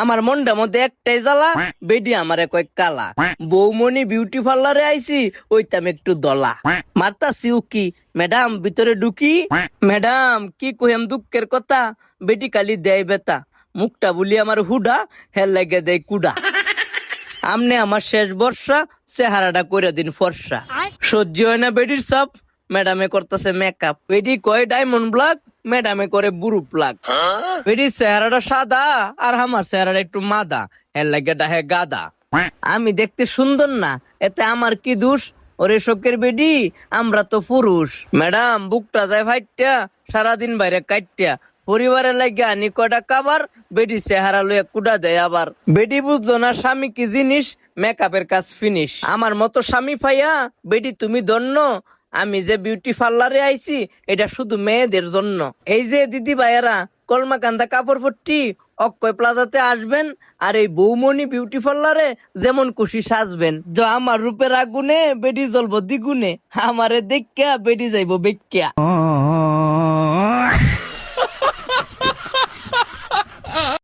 আমার মনটা মধ্যে একটাই জ্বালা বেডি আমার কয় কালা। বৌমনি বিউটি পার্লারে আইছি ওইতাম একটু দলা। মারতাছি উকি ম্যাডাম ভিতরে ঢুকি। ম্যাডাম কি কহেম দুঃখের কথা? বেটি কালি দেয় বেতা মুখটা বলি আমার হুডা হেল লাগে দেয় কুডা। আমনে আমার শেষ বর্ষা চেহারাটা করে দিন ফর্সা। সহ্য হয় না বেডির সব। ম্যাডামে করতেছে মেকআপ বেডি কয় ডায়মন্ড ব্লাক ম্যাডামে করে বুরু প্লাক বেডির চেহারাটা সাদা আর আমার চেহারাটা একটু মাদা। এর লাগে ডাহে গাদা। আমি দেখতে সুন্দর না, এতে আমার কি দোষ? ওরে শোকের বেডি আমরা তো পুরুষ। ম্যাডাম, বুকটা যায় ফাইটটা সারাদিন বাইরে কাটটা পরিবারের লাগে আনি কটা কাবার বেডি চেহারা লইয়া কুডা দেয় আবার। বেডি বুঝলো না স্বামী কি জিনিস, মেকআপের কাজ ফিনিশ। আমার মতো স্বামী পাইয়া বেডি তুমি ধন্য আমি যে বিউটি পার্লারে আইছি, এটা শুধু মেয়েদের জন্য। এই যে দিদি ভাইয়েরা, কলমাকান্দা কাপড় পট্টি অক্ষয় প্লাজাতে আসবেন, আর এই বৌমনি বিউটি পার্লারে যেমন খুশি সাজবেন। যে আমার রূপের আগুনে, বেডি জ্বলবো দ্বিগুণে। আমারে দেখা বেডি যাইবো বেক্যা